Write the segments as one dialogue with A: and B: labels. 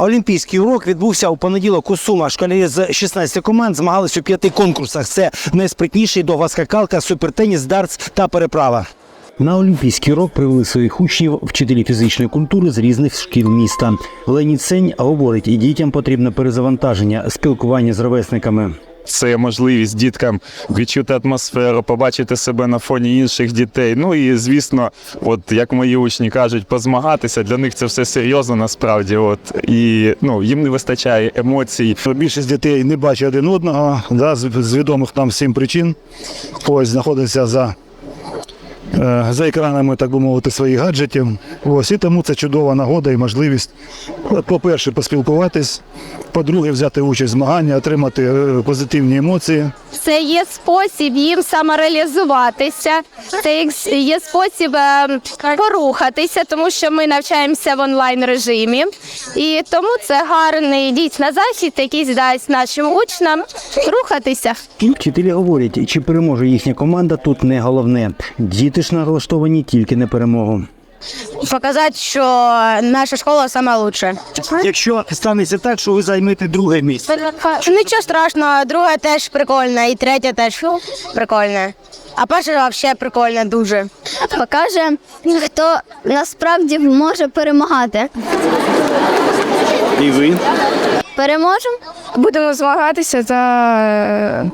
A: Олімпійський урок відбувся у понеділок у Сумах. Школярі з 16 команд змагались у п'яти конкурсах. Це найспритніший довга скакалка, супертеніс, дартс та переправа. На олімпійський урок привели своїх учнів вчителі фізичної культури з різних шкіл міста. Лені Сень говорить, і дітям потрібно перезавантаження, спілкування з ровесниками.
B: Це можливість діткам відчути атмосферу, побачити себе на фоні інших дітей. Ну і звісно, от як мої учні кажуть, позмагатися для них це все серйозно насправді. От і ну їм не вистачає емоцій.
C: Більшість дітей не бачить один одного, да, з, відомих нам всім причин. Ось знаходиться за, за екранами, так би мовити, своїх гаджетів. Ось, і тому це чудова нагода і можливість, е, по-перше, поспілкуватись, по-друге, взяти участь в змаганні, отримати е, позитивні емоції.
D: Це є спосіб їм самореалізуватися, це є- є спосіб е, порухатися, тому що ми навчаємося в онлайн режимі. І тому це гарний дійсно захід, який дасть нашим учням рухатися.
A: Вчителі говорять, чи переможе їхня команда, тут не головне. Діти ж налаштовані тільки на перемогу.
D: Показати, що наша школа сама лучша.
A: Якщо станеться так, що ви займете друге місце.
D: Нічого страшного, друга теж прикольна, і третя теж прикольна. А перша взагалі прикольна дуже.
E: покаже, хто насправді може перемагати.
A: І ви?
E: Переможемо?
D: Будемо змагатися та е,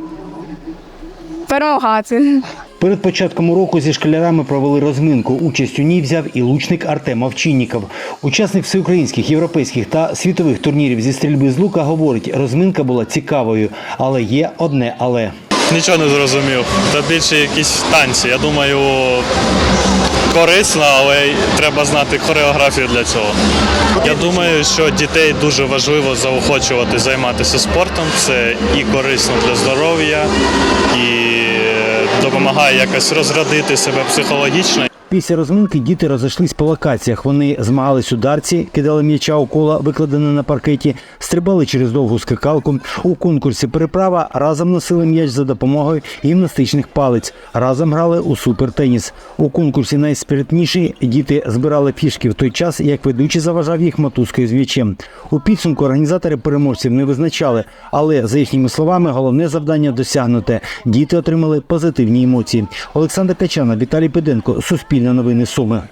D: перемагати.
A: Перед початком уроку зі школярами провели розминку. Участь у ній взяв і лучник Артем Овчинніков. Учасник всеукраїнських, європейських та світових турнірів зі стрільби з лука говорить, розминка була цікавою, але є одне але.
F: Нічого не зрозумів. Та більше якісь танці. Я думаю, корисно, але треба знати хореографію для цього. Я думаю, що дітей дуже важливо заохочувати займатися спортом. Це і корисно для здоров'я, і допомагає якось розрядити себе психологічно.
A: Після розминки діти розійшлись по локаціях. Вони змагались у дарці, кидали м'яча у коло, викладене на паркеті, стрибали через довгу скакалку. У конкурсі переправа разом носили м'яч за допомогою гімнастичних палиць. Разом грали у супертеніс. У конкурсі найспритніші діти збирали фішки в той час, як ведучий заважав їх мотузкою з м'ячем. У підсумку організатори переможців не визначали, але за їхніми словами, головне завдання досягнуте. Діти отримали позитивні емоції. Олександр Качана, Віталій Педенко, Суспільне новини Суми.